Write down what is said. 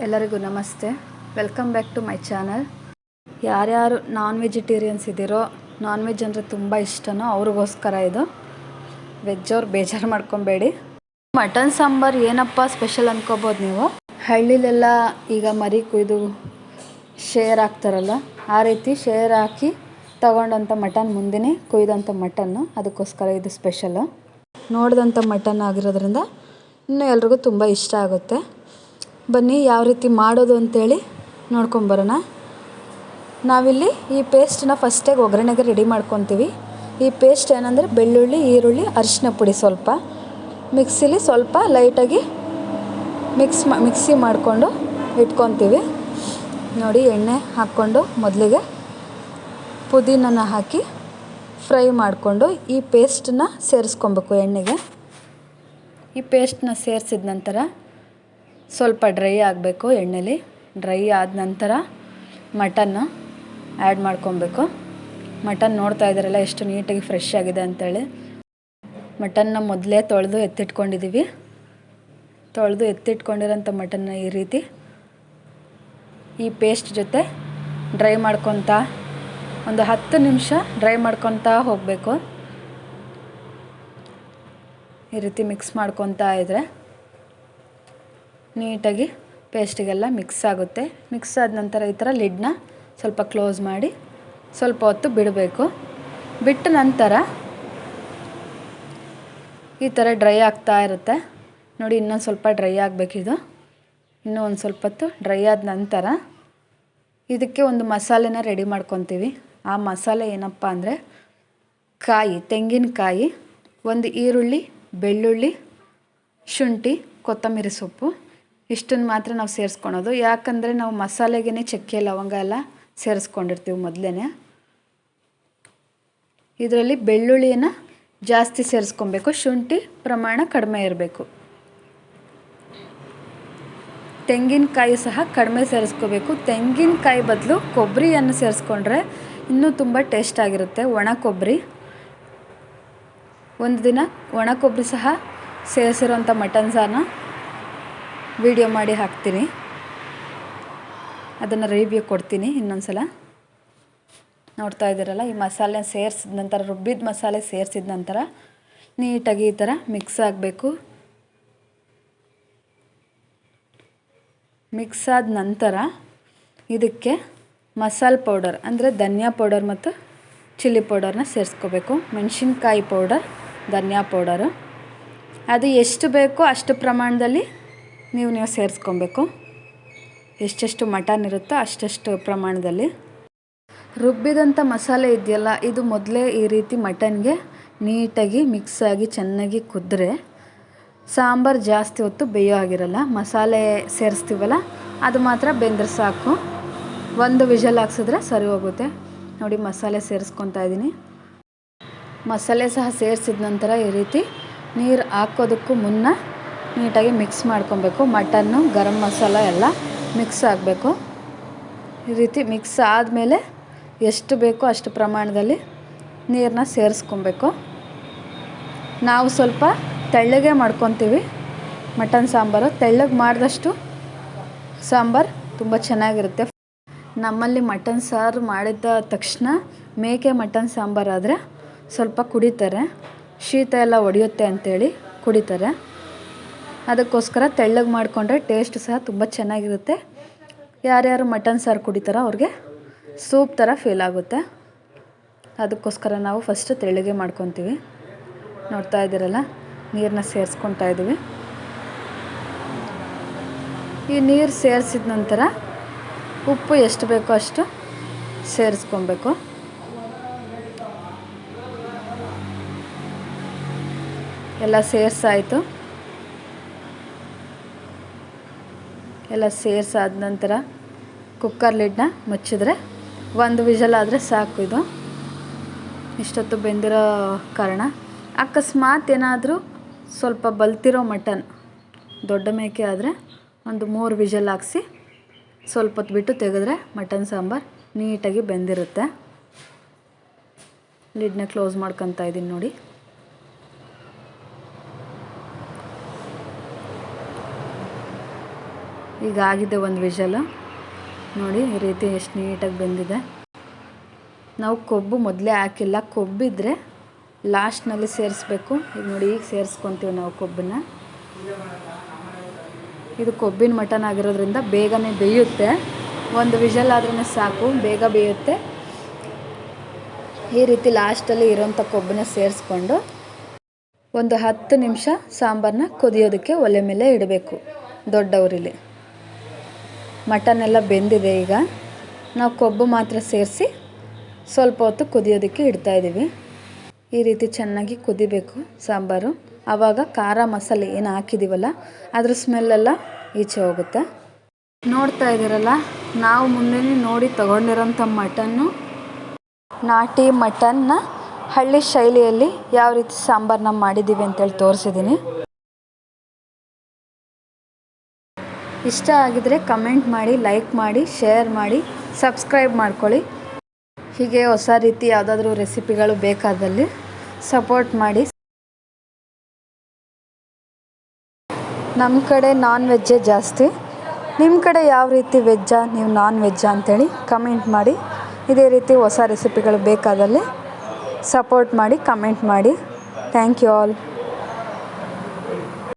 ಎಲ್ಲರಿಗೂ ನಮಸ್ತೆ. Welcome back to my channel ಯಾರ್ಯಾರು ನಾನ್ ವೆಜಿಟೇರಿಯನ್ಸ್ ಇದ್ದೀರೋ ನಾನ್ ವೆಜ್ ಅಂದರೆ ತುಂಬ ಇಷ್ಟನೋ ಅವ್ರಿಗೋಸ್ಕರ ಇದು. ವೆಜ್ ಅವ್ರು ಬೇಜಾರು ಮಾಡ್ಕೊಬೇಡಿ. ಮಟನ್ ಸಾಂಬಾರು ಏನಪ್ಪ ಸ್ಪೆಷಲ್ ಅಂದ್ಕೋಬೋದು ನೀವು? ಹಳ್ಳಿಲೆಲ್ಲ ಈಗ ಮರಿ ಕುಯ್ದು ಶೇರ್ ಹಾಕ್ತಾರಲ್ಲ, ಆ ರೀತಿ ಶೇರ್ ಹಾಕಿ ತಗೊಂಡಂಥ ಮಟನ್ ಮುಂದೆನೇ ಕುಯ್ದಂಥ ಮಟನ್ನು ಅದಕ್ಕೋಸ್ಕರ ಇದು ಸ್ಪೆಷಲ್ಲು ನೋಡಿದಂಥ ಮಟನ್ ಆಗಿರೋದ್ರಿಂದ ಇನ್ನೂ ಎಲ್ರಿಗೂ ತುಂಬ ಇಷ್ಟ ಆಗುತ್ತೆ. ಬನ್ನಿ, ಯಾವ ರೀತಿ ಮಾಡೋದು ಅಂತೇಳಿ ನೋಡ್ಕೊಂಬರೋಣ ನಾವಿಲ್ಲಿ ಈ ಪೇಸ್ಟನ್ನ ಫಸ್ಟಾಗಿ ಒಗ್ಗರಣೆಗೆ ರೆಡಿ ಮಾಡ್ಕೊತೀವಿ. ಈ ಪೇಸ್ಟ್ ಏನಂದರೆ ಬೆಳ್ಳುಳ್ಳಿ, ಈರುಳ್ಳಿ, ಅರಿಶಿನ ಪುಡಿ ಸ್ವಲ್ಪ. ಮಿಕ್ಸಿಲಿ ಸ್ವಲ್ಪ ಲೈಟಾಗಿ ಮಿಕ್ಸ್ ಮಿಕ್ಸಿ ಮಾಡಿಕೊಂಡು ಇಟ್ಕೊತೀವಿ. ನೋಡಿ, ಎಣ್ಣೆ ಹಾಕ್ಕೊಂಡು ಮೊದಲಿಗೆ ಪುದೀನನ ಹಾಕಿ ಫ್ರೈ ಮಾಡಿಕೊಂಡು ಈ ಪೇಸ್ಟನ್ನ ಸೇರಿಸ್ಕೊಬೇಕು ಎಣ್ಣೆಗೆ. ಈ ಪೇಸ್ಟನ್ನ ಸೇರಿಸಿದ ನಂತರ ಸ್ವಲ್ಪ ಡ್ರೈ ಆಗಬೇಕು ಎಣ್ಣೆಲಿ. ಡ್ರೈ ಆದ ನಂತರ ಮಟನ್ನು ಆ್ಯಡ್ ಮಾಡ್ಕೊಬೇಕು. ಮಟನ್ ನೋಡ್ತಾ ಇದ್ದಾರಲ್ಲ, ಎಷ್ಟು ನೀಟಾಗಿ ಫ್ರೆಶ್ ಆಗಿದೆ ಅಂತೇಳಿ. ಮಟನ್ನ ಮೊದಲೇ ತೊಳೆದು ಎತ್ತಿಟ್ಕೊಂಡಿದ್ದೀವಿ ತೊಳೆದು ಎತ್ತಿಟ್ಕೊಂಡಿರೋಂಥ ಮಟನ್ನ ಈ ರೀತಿ ಈ ಪೇಸ್ಟ್ ಜೊತೆ ಡ್ರೈ ಮಾಡ್ಕೊತ ಒಂದು ಹತ್ತು ನಿಮಿಷ ಡ್ರೈ ಮಾಡ್ಕೊತಾ ಹೋಗಬೇಕು. ಈ ರೀತಿ ಮಿಕ್ಸ್ ಮಾಡ್ಕೊತಾ ಇದ್ದರೆ ನೀಟಾಗಿ ಪೇಸ್ಟಿಗೆಲ್ಲ ಮಿಕ್ಸ್ ಆಗುತ್ತೆ. ಮಿಕ್ಸ್ ಆದ ನಂತರ ಈ ಥರ ಲಿಡ್ನ ಸ್ವಲ್ಪ ಕ್ಲೋಸ್ ಮಾಡಿ ಸ್ವಲ್ಪ ಹೊತ್ತು ಬಿಡಬೇಕು. ಬಿಟ್ಟ ನಂತರ ಈ ಥರ ಡ್ರೈ ಆಗ್ತಾ ಇರುತ್ತೆ. ನೋಡಿ, ಇನ್ನೊಂದು ಸ್ವಲ್ಪ ಡ್ರೈ ಆಗಬೇಕಿದು ಇನ್ನೂ ಒಂದು ಸ್ವಲ್ಪ ಹೊತ್ತು ಡ್ರೈ ಆದ ನಂತರ ಇದಕ್ಕೆ ಒಂದು ಮಸಾಲೆನ ರೆಡಿ ಮಾಡ್ಕೊತೀವಿ. ಆ ಮಸಾಲೆ ಏನಪ್ಪ ಅಂದರೆ ಕಾಯಿ, ತೆಂಗಿನಕಾಯಿ, ಒಂದು ಈರುಳ್ಳಿ, ಬೆಳ್ಳುಳ್ಳಿ, ಶುಂಠಿ, ಕೊತ್ತಂಬರಿ ಸೊಪ್ಪು. ಇಷ್ಟನ್ನು ಮಾತ್ರ ನಾವು ಸೇರಿಸ್ಕೊಳೋದು. ಯಾಕಂದರೆ ನಾವು ಮಸಾಲೆಗೆ ಚಕ್ಕೆ, ಲವಂಗ ಎಲ್ಲ ಸೇರಿಸ್ಕೊಂಡಿರ್ತೀವಿ ಮೊದಲೇ ಇದರಲ್ಲಿ ಬೆಳ್ಳುಳ್ಳಿಯನ್ನು ಜಾಸ್ತಿ ಸೇರಿಸ್ಕೊಬೇಕು. ಶುಂಠಿ ಪ್ರಮಾಣ ಕಡಿಮೆ ಇರಬೇಕು. ತೆಂಗಿನಕಾಯಿ ಸಹ ಕಡಿಮೆ ಸೇರಿಸ್ಕೋಬೇಕು. ತೆಂಗಿನಕಾಯಿ ಬದಲು ಕೊಬ್ಬರಿಯನ್ನು ಸೇರಿಸ್ಕೊಂಡ್ರೆ ಇನ್ನೂ ತುಂಬ ಟೇಸ್ಟ್ ಆಗಿರುತ್ತೆ. ಒಣ ಕೊಬ್ಬರಿ ಒಂದು ದಿನ ಒಣ ಕೊಬ್ಬರಿ ಸಹ ಸೇರಿಸಿರೋಂಥ ಮಟನ್ ಸಾರನ್ನ ವಿಡಿಯೋ ಮಾಡಿ ಹಾಕ್ತೀನಿ. ಅದನ್ನು ರಿವ್ಯೂ ಕೊಡ್ತೀನಿ ಇನ್ನೊಂದು ಸಲ ನೋಡ್ತಾ ಇದ್ದೀರಲ್ಲ, ಈ ಮಸಾಲೆ ಸೇರಿಸಿದ ನಂತರ, ರುಬ್ಬಿದ ಮಸಾಲೆ ಸೇರಿಸಿದ ನಂತರ ನೀಟಾಗಿ ಈ ಥರ ಮಿಕ್ಸ್ ಆಗಬೇಕು. ಮಿಕ್ಸ್ ಆದ ನಂತರ ಇದಕ್ಕೆ ಮಸಾಲೆ ಪೌಡರ್, ಅಂದರೆ ಧನಿಯಾ ಪೌಡರ್ ಮತ್ತು ಚಿಲ್ಲಿ ಪೌಡರ್ನ ಸೇರಿಸ್ಕೋಬೇಕು. ಮೆಣಸಿನ್ಕಾಯಿ ಪೌಡರ್, ಧನಿಯಾ ಪೌಡರು. ಅದು ಎಷ್ಟು ಬೇಕೋ ಅಷ್ಟು ಪ್ರಮಾಣದಲ್ಲಿ ನೀವು ನೀವು ಸೇರಿಸ್ಕೊಬೇಕು. ಎಷ್ಟೆಷ್ಟು ಮಟನ್ ಇರುತ್ತೋ ಅಷ್ಟೆಷ್ಟು ಪ್ರಮಾಣದಲ್ಲಿ. ರುಬ್ಬಿದಂಥ ಮಸಾಲೆ ಇದೆಯಲ್ಲ, ಇದು ಮೊದಲೇ ಈ ರೀತಿ ಮಟನ್ಗೆ ನೀಟಾಗಿ ಮಿಕ್ಸ್ ಆಗಿ ಚೆನ್ನಾಗಿ ಕುದ್ರೆ ಸಾಂಬಾರು ಜಾಸ್ತಿ ಹೊತ್ತು ಬೇಯೋ ಆಗಿರಲ್ಲ ಮಸಾಲೆ ಸೇರಿಸ್ತೀವಲ್ಲ, ಅದು ಮಾತ್ರ ಬೆಂದ್ರೆ ಸಾಕು. ಒಂದು ವಿಷಲ್ ಹಾಕ್ಸಿದ್ರೆ ಸರಿ ಹೋಗುತ್ತೆ. ನೋಡಿ, ಮಸಾಲೆ ಸೇರಿಸ್ಕೊತಾ ಇದ್ದೀನಿ. ಮಸಾಲೆ ಸಹ ಸೇರಿಸಿದ ನಂತರ ಈ ರೀತಿ ನೀರು ಹಾಕೋದಕ್ಕೂ ಮುನ್ನ ನೀಟಾಗಿ ಮಿಕ್ಸ್ ಮಾಡ್ಕೊಬೇಕು. ಮಟನ್ನು, ಗರಂ ಮಸಾಲ ಎಲ್ಲ ಮಿಕ್ಸ್ ಆಗಬೇಕು. ಈ ರೀತಿ ಮಿಕ್ಸ್ ಆದಮೇಲೆ ಎಷ್ಟು ಬೇಕೋ ಅಷ್ಟು ಪ್ರಮಾಣದಲ್ಲಿ ನೀರನ್ನ ಸೇರಿಸ್ಕೊಬೇಕು. ನಾವು ಸ್ವಲ್ಪ ತೆಳ್ಳಗೆ ಮಾಡ್ಕೊತೀವಿ. ಮಟನ್ ಸಾಂಬಾರು ತೆಳ್ಳಗೆ ಮಾಡಿದಷ್ಟು ಸಾಂಬಾರು ತುಂಬ ಚೆನ್ನಾಗಿರುತ್ತೆ. ನಮ್ಮಲ್ಲಿ ಮಟನ್ ಸಾರು ಮಾಡಿದ ತಕ್ಷಣ ಮೇಕೆ ಮಟನ್ ಸಾಂಬಾರಾದರೆ ಸ್ವಲ್ಪ ಕುಡಿತಾರೆ. ಶೀತ ಎಲ್ಲ ಒಡೆಯುತ್ತೆ ಅಂಥೇಳಿ ಕುಡಿತಾರೆ. ಅದಕ್ಕೋಸ್ಕರ ತೆಳ್ಳಗೆ ಮಾಡಿಕೊಂಡ್ರೆ ಟೇಸ್ಟ್ ಸಹ ತುಂಬ ಚೆನ್ನಾಗಿರುತ್ತೆ. ಯಾರ್ಯಾರು ಮಟನ್ ಸಾರು ಕುಡಿತಾರೋ ಅವ್ರಿಗೆ ಸೂಪ್ ಥರ ಫೀಲ್ ಆಗುತ್ತೆ. ಅದಕ್ಕೋಸ್ಕರ ನಾವು ಫಸ್ಟು ತೆಳ್ಳಗೆ ಮಾಡ್ಕೊತೀವಿ. ನೋಡ್ತಾ ಇದ್ದೀರಲ್ಲ ನೀರನ್ನ ಸೇರಿಸ್ಕೊತಾ ಇದ್ದೀವಿ. ಈ ನೀರು ಸೇರಿಸಿದ ನಂತರ ಉಪ್ಪು ಎಷ್ಟು ಬೇಕೋ ಅಷ್ಟು ಸೇರಿಸ್ಕೊಬೇಕು. ಎಲ್ಲ ಸೇರಿಸಾಯಿತು. ಎಲ್ಲ ಸೇರಿಸಾದ ನಂತರ ಕುಕ್ಕರ್ ಲಿಡ್ನ ಮುಚ್ಚಿದ್ರೆ ಒಂದು ವಿಷಲ್ ಆದರೆ ಸಾಕು ಇದು. ಇಷ್ಟೊತ್ತು ಬೆಂದಿರೋ ಕಾರಣ. ಅಕಸ್ಮಾತ್ ಏನಾದರೂ ಸ್ವಲ್ಪ ಬಲ್ತಿರೋ ಮಟನ್ ದೊಡ್ಡ ಮೇಕೆ ಆದರೆ ಒಂದು ಮೂರು ವಿಷಲ್ ಹಾಕ್ಸಿ ಸ್ವಲ್ಪ ಹೊತ್ತು ಬಿಟ್ಟು ತೆಗೆದ್ರೆ ಮಟನ್ ಸಾಂಬಾರು ನೀಟಾಗಿ ಬೆಂದಿರುತ್ತೆ. ಲಿಡ್ನ ಕ್ಲೋಸ್ ಮಾಡ್ಕೊತಾ ಇದ್ದೀನಿ ನೋಡಿ. ಈಗ ಆಗಿದೆ ಒಂದು ವಿಷಲು. ನೋಡಿ, ಈ ರೀತಿ ಎಷ್ಟು ನೀಟಾಗಿ ಬಂದಿದೆ. ನಾವು ಕೊಬ್ಬು ಮೊದಲೇ ಹಾಕಿಲ್ಲ. ಕೊಬ್ಬಿದ್ರೆ ಲಾಸ್ಟ್ನಲ್ಲಿ ಸೇರಿಸ್ಬೇಕು. ಈಗ ನೋಡಿ, ಈಗ ಸೇರಿಸ್ಕೊತೀವಿ ನಾವು ಕೊಬ್ಬನ್ನ. ಇದು ಕೊಬ್ಬಿನ ಮಟನ್ ಆಗಿರೋದ್ರಿಂದ ಬೇಗನೆ ಬೇಯುತ್ತೆ. ಒಂದು ವಿಷಲ್ ಆದ್ರೂ ಸಾಕು, ಬೇಗ ಬೇಯುತ್ತೆ. ಈ ರೀತಿ ಲಾಸ್ಟಲ್ಲಿ ಇರೋಂಥ ಕೊಬ್ಬನ್ನ ಸೇರಿಸ್ಕೊಂಡು ಒಂದು ಹತ್ತು ನಿಮಿಷ ಸಾಂಬಾರನ್ನ ಕುದಿಯೋದಕ್ಕೆ ಒಲೆ ಮೇಲೆ ಇಡಬೇಕು ದೊಡ್ಡ ಉರಿಲಿ. ಮಟನ್ ಎಲ್ಲ ಬೆಂದಿದೆ ಈಗ. ನಾವು ಕೊಬ್ಬು ಮಾತ್ರ ಸೇರಿಸಿ ಸ್ವಲ್ಪ ಹೊತ್ತು ಕುದಿಯೋದಕ್ಕೆ ಇಡ್ತಾ ಇದ್ದೀವಿ. ಈ ರೀತಿ ಚೆನ್ನಾಗಿ ಕುದಿಬೇಕು ಸಾಂಬಾರು. ಆವಾಗ ಖಾರ ಮಸಾಲೆ ಏನು ಹಾಕಿದ್ದೀವಲ್ಲ, ಅದ್ರ ಸ್ಮೆಲ್ಲೆಲ್ಲ ಈಚೆ ಹೋಗುತ್ತೆ. ನೋಡ್ತಾ ಇದ್ದೀರಲ್ಲ, ನಾವು ಮುಂದೆ ನೋಡಿ ತಗೊಂಡಿರೋಂಥ ಮಟನ್ನು. ನಾಟಿ ಮಟನ್ನ ಹಳ್ಳಿ ಶೈಲಿಯಲ್ಲಿ ಯಾವ ರೀತಿ ಸಾಂಬಾರನ್ನ ಮಾಡಿದ್ದೀವಿ ಅಂತೇಳಿ ತೋರಿಸಿದ್ದೀನಿ. ಇಷ್ಟ ಆಗಿದ್ರೆ ಕಮೆಂಟ್ ಮಾಡಿ, ಲೈಕ್ ಮಾಡಿ, ಶೇರ್ ಮಾಡಿ, ಸಬ್ಸ್ಕ್ರೈಬ್ ಮಾಡ್ಕೊಳ್ಳಿ. ಹೀಗೆ ಹೊಸ ರೀತಿ ಯಾವುದಾದ್ರೂ ರೆಸಿಪಿಗಳು ಬೇಕಾದಲ್ಲಿ ಸಪೋರ್ಟ್ ಮಾಡಿ. ನಮ್ಮ ಕಡೆ ನಾನ್ ವೆಜ್ಜೇ ಜಾಸ್ತಿ. ನಿಮ್ಮ ಕಡೆ ಯಾವ ರೀತಿ ವೆಜ್ಜಾ, ನೀವು ನಾನ್ ವೆಜ್ಜಾ ಅಂತೇಳಿ ಕಮೆಂಟ್ ಮಾಡಿ. ಇದೇ ರೀತಿ ಹೊಸ ರೆಸಿಪಿಗಳು ಬೇಕಾದಲ್ಲಿ ಸಪೋರ್ಟ್ ಮಾಡಿ, ಕಮೆಂಟ್ ಮಾಡಿ. Thank you all.